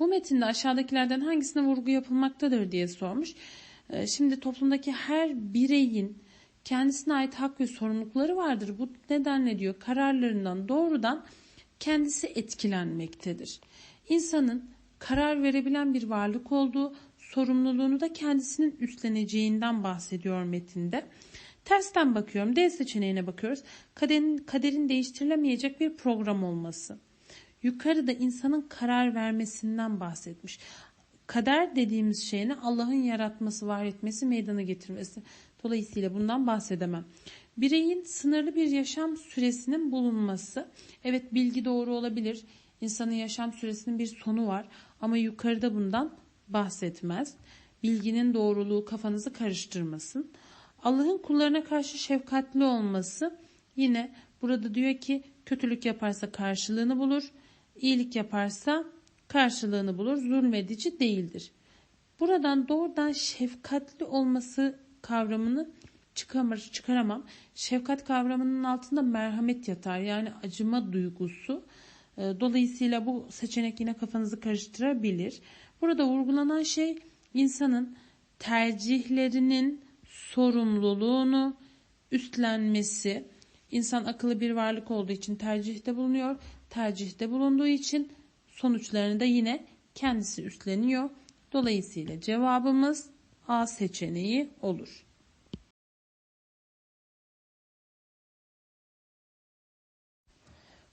Bu metinde aşağıdakilerden hangisine vurgu yapılmaktadır diye sormuş. Ee, şimdi toplumdaki her bireyin kendisine ait hak ve sorumlulukları vardır. Bu nedenle diyor kararlarından doğrudan kendisi etkilenmektedir. İnsanın karar verebilen bir varlık olduğu, sorumluluğunu da kendisinin üstleneceğinden bahsediyor metinde. Tersten bakıyorum. D seçeneğine bakıyoruz. Kaderin, kaderin değiştirilemeyecek bir program olması. Yukarıda insanın karar vermesinden bahsetmiş. Kader dediğimiz şey ne? Allah'ın yaratması, var etmesi, meydana getirmesi. Dolayısıyla bundan bahsedemem. Bireyin sınırlı bir yaşam süresinin bulunması. Evet bilgi doğru olabilir. İnsanın yaşam süresinin bir sonu var ama yukarıda bundan bahsetmez. Bilginin doğruluğu kafanızı karıştırmasın. Allah'ın kullarına karşı şefkatli olması yine burada diyor ki kötülük yaparsa karşılığını bulur, iyilik yaparsa karşılığını bulur, zulmedici değildir. Buradan doğrudan şefkatli olması kavramını çıkamar, çıkaramam. Şefkat kavramının altında merhamet yatar yani acıma duygusu. Ee, dolayısıyla bu seçenek yine kafanızı karıştırabilir. Burada vurgulanan şey insanın tercihlerinin sorumluluğunu üstlenmesi. İnsan akıllı bir varlık olduğu için tercihte bulunuyor. Tercihte bulunduğu için sonuçlarını da yine kendisi üstleniyor. Dolayısıyla cevabımız A seçeneği olur.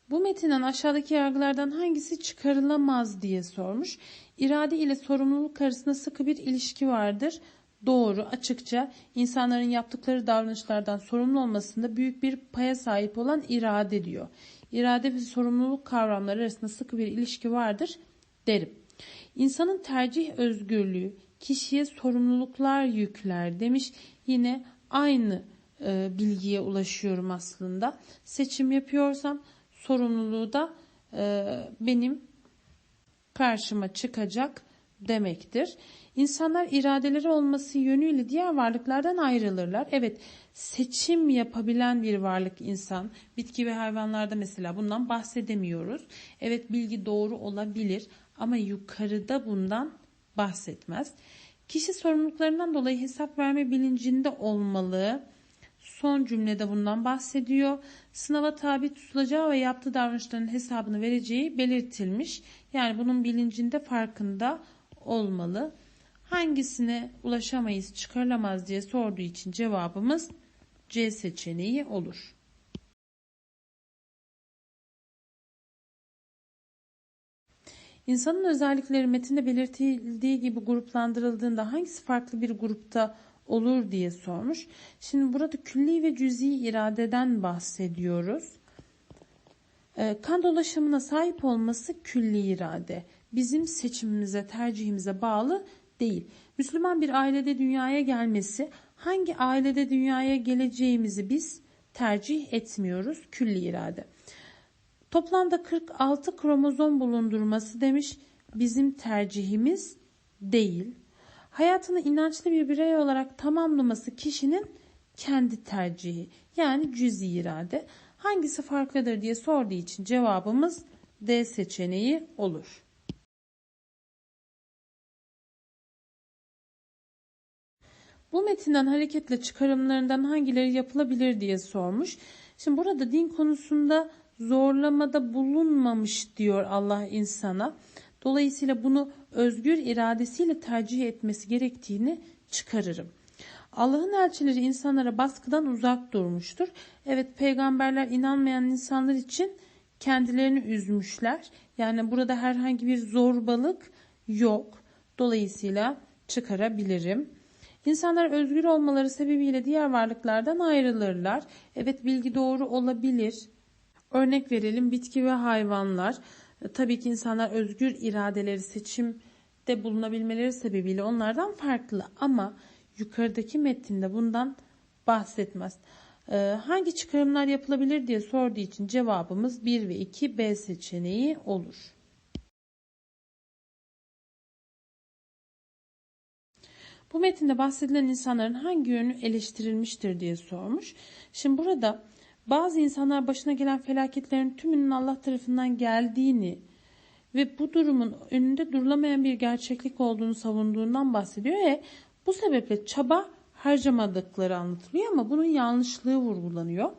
Bu metinden aşağıdaki yargılardan hangisi çıkarılamaz diye sormuş. İrade ile sorumluluk arasında sıkı bir ilişki vardır. Doğru, açıkça insanların yaptıkları davranışlardan sorumlu olmasında büyük bir paya sahip olan irade diyor. İrade ve sorumluluk kavramları arasında sıkı bir ilişki vardır derim. İnsanın tercih özgürlüğü kişiye sorumluluklar yükler demiş. Yine aynı e, bilgiye ulaşıyorum aslında. Seçim yapıyorsam sorumluluğu da e, benim karşıma çıkacak demektir. İnsanlar iradeleri olması yönüyle diğer varlıklardan ayrılırlar. Evet seçim yapabilen bir varlık insan. Bitki ve hayvanlarda mesela bundan bahsedemiyoruz. Evet bilgi doğru olabilir ama yukarıda bundan bahsetmez. Kişi sorumluluklarından dolayı hesap verme bilincinde olmalı. Son cümlede bundan bahsediyor. Sınava tabi tutulacağı ve yaptığı davranışların hesabını vereceği belirtilmiş. Yani bunun bilincinde farkında olmalı. Hangisine ulaşamayız, çıkarılamaz diye sorduğu için cevabımız C seçeneği olur. İnsanın özellikleri metinde belirtildiği gibi gruplandırıldığında hangisi farklı bir grupta olur diye sormuş. Şimdi burada külli ve cüzi iradeden bahsediyoruz. Ee, kan dolaşımına sahip olması külli irade. Bizim seçimimize, tercihimize bağlı değil. Müslüman bir ailede dünyaya gelmesi, hangi ailede dünyaya geleceğimizi biz tercih etmiyoruz. Külli irade. Toplamda 46 kromozom bulundurması demiş bizim tercihimiz değil. Hayatını inançlı bir birey olarak tamamlaması kişinin kendi tercihi yani cüzi irade. Hangisi farklıdır diye sorduğu için cevabımız D seçeneği olur. Bu metinden hareketle çıkarımlarından hangileri yapılabilir diye sormuş. Şimdi burada din konusunda zorlamada bulunmamış diyor Allah insana. Dolayısıyla bunu özgür iradesiyle tercih etmesi gerektiğini çıkarırım. Allah'ın elçileri insanlara baskıdan uzak durmuştur. Evet peygamberler inanmayan insanlar için kendilerini üzmüşler. Yani burada herhangi bir zorbalık yok. Dolayısıyla çıkarabilirim. İnsanlar özgür olmaları sebebiyle diğer varlıklardan ayrılırlar. Evet bilgi doğru olabilir. Örnek verelim bitki ve hayvanlar. Tabii ki insanlar özgür iradeleri seçimde bulunabilmeleri sebebiyle onlardan farklı ama yukarıdaki metinde bundan bahsetmez. Ee, hangi çıkarımlar yapılabilir diye sorduğu için cevabımız 1 ve 2 B seçeneği olur. Bu metinde bahsedilen insanların hangi yönü eleştirilmiştir diye sormuş. Şimdi burada bazı insanlar başına gelen felaketlerin tümünün Allah tarafından geldiğini, ve bu durumun önünde durulamayan bir gerçeklik olduğunu savunduğundan bahsediyor ve bu sebeple çaba harcamadıkları anlatılıyor ama bunun yanlışlığı vurgulanıyor.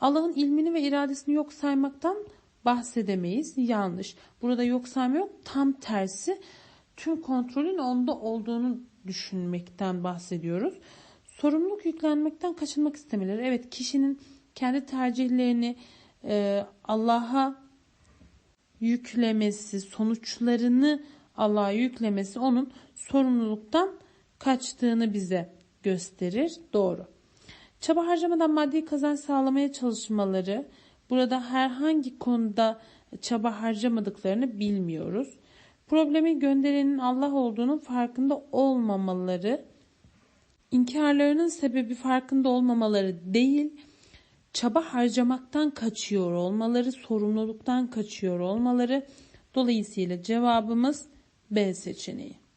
Allah'ın ilmini ve iradesini yok saymaktan bahsedemeyiz. Yanlış. Burada yok sayma yok. Tam tersi tüm kontrolün onda olduğunu düşünmekten bahsediyoruz. Sorumluluk yüklenmekten kaçınmak istemeleri. Evet kişinin kendi tercihlerini e, Allah'a yüklemesi, sonuçlarını Allah'a yüklemesi onun sorumluluktan kaçtığını bize gösterir. Doğru. Çaba harcamadan maddi kazanç sağlamaya çalışmaları, burada herhangi konuda çaba harcamadıklarını bilmiyoruz. Problemi gönderenin Allah olduğunun farkında olmamaları, inkarlarının sebebi farkında olmamaları değil, çaba harcamaktan kaçıyor olmaları, sorumluluktan kaçıyor olmaları. Dolayısıyla cevabımız B seçeneği.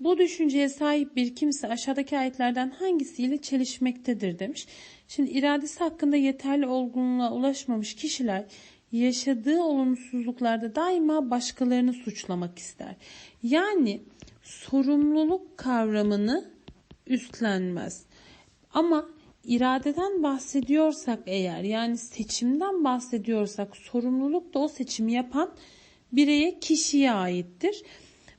Bu düşünceye sahip bir kimse aşağıdaki ayetlerden hangisiyle çelişmektedir demiş. Şimdi iradesi hakkında yeterli olgunluğa ulaşmamış kişiler yaşadığı olumsuzluklarda daima başkalarını suçlamak ister. Yani sorumluluk kavramını üstlenmez. Ama iradeden bahsediyorsak eğer yani seçimden bahsediyorsak sorumluluk da o seçimi yapan bireye kişiye aittir.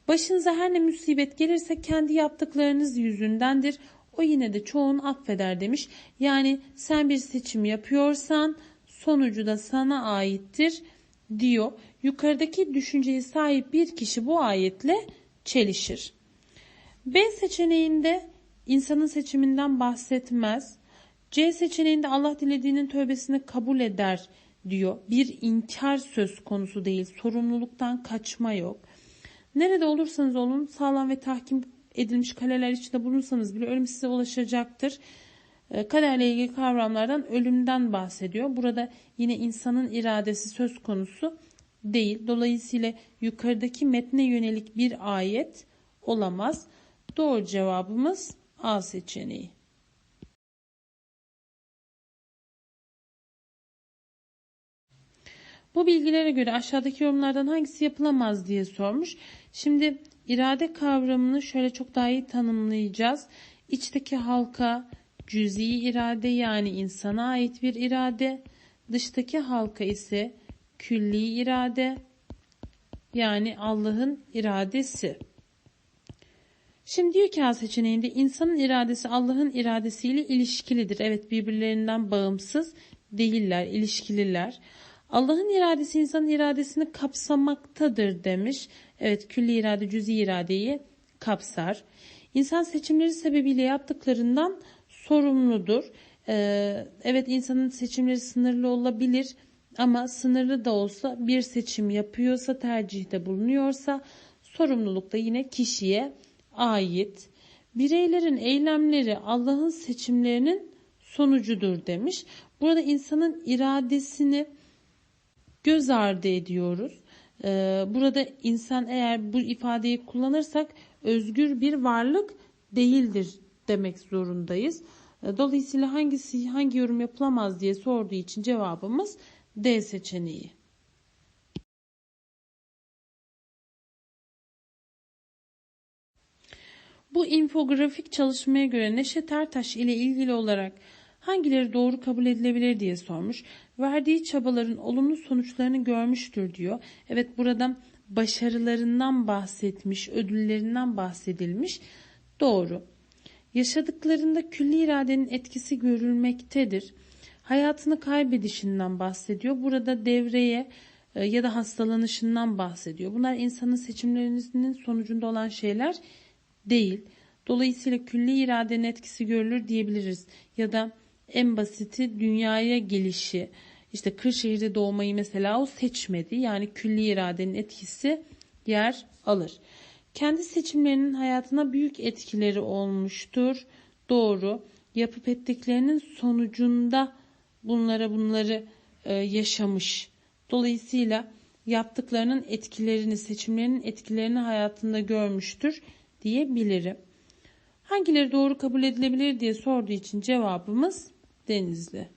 Başınıza her ne musibet gelirse kendi yaptıklarınız yüzündendir. O yine de çoğunu affeder demiş. Yani sen bir seçim yapıyorsan sonucu da sana aittir diyor. Yukarıdaki düşünceye sahip bir kişi bu ayetle çelişir. B seçeneğinde insanın seçiminden bahsetmez. C seçeneğinde Allah dilediğinin tövbesini kabul eder diyor. Bir inkar söz konusu değil. Sorumluluktan kaçma yok. Nerede olursanız olun sağlam ve tahkim edilmiş kaleler içinde bulunsanız bile ölüm size ulaşacaktır. Ee, kaderle ilgili kavramlardan ölümden bahsediyor. Burada yine insanın iradesi söz konusu değil. Dolayısıyla yukarıdaki metne yönelik bir ayet olamaz. Doğru cevabımız A seçeneği. Bu bilgilere göre aşağıdaki yorumlardan hangisi yapılamaz diye sormuş. Şimdi irade kavramını şöyle çok daha iyi tanımlayacağız. İçteki halka cüzi irade yani insana ait bir irade, dıştaki halka ise külli irade yani Allah'ın iradesi. Şimdi diyor ki A seçeneğinde insanın iradesi Allah'ın iradesiyle ilişkilidir. Evet birbirlerinden bağımsız değiller, ilişkililer. Allah'ın iradesi insanın iradesini kapsamaktadır demiş. Evet külli irade cüzi iradeyi kapsar. İnsan seçimleri sebebiyle yaptıklarından sorumludur. Ee, evet insanın seçimleri sınırlı olabilir ama sınırlı da olsa bir seçim yapıyorsa tercihte bulunuyorsa sorumluluk da yine kişiye ait. Bireylerin eylemleri Allah'ın seçimlerinin sonucudur demiş. Burada insanın iradesini göz ardı ediyoruz. Ee, burada insan eğer bu ifadeyi kullanırsak özgür bir varlık değildir demek zorundayız. Ee, dolayısıyla hangisi hangi yorum yapılamaz diye sorduğu için cevabımız D seçeneği. Bu infografik çalışmaya göre Neşet Ertaş ile ilgili olarak hangileri doğru kabul edilebilir diye sormuş. Verdiği çabaların olumlu sonuçlarını görmüştür diyor. Evet burada başarılarından bahsetmiş, ödüllerinden bahsedilmiş. Doğru. Yaşadıklarında külli iradenin etkisi görülmektedir. Hayatını kaybedişinden bahsediyor. Burada devreye e, ya da hastalanışından bahsediyor. Bunlar insanın seçimlerinin sonucunda olan şeyler değil. Dolayısıyla külli iradenin etkisi görülür diyebiliriz. Ya da en basiti dünyaya gelişi. İşte Kırşehir'de doğmayı mesela o seçmedi. Yani külli iradenin etkisi yer alır. Kendi seçimlerinin hayatına büyük etkileri olmuştur. Doğru. Yapıp ettiklerinin sonucunda bunlara bunları e, yaşamış. Dolayısıyla yaptıklarının etkilerini, seçimlerinin etkilerini hayatında görmüştür diyebilirim. Hangileri doğru kabul edilebilir diye sorduğu için cevabımız Denizli.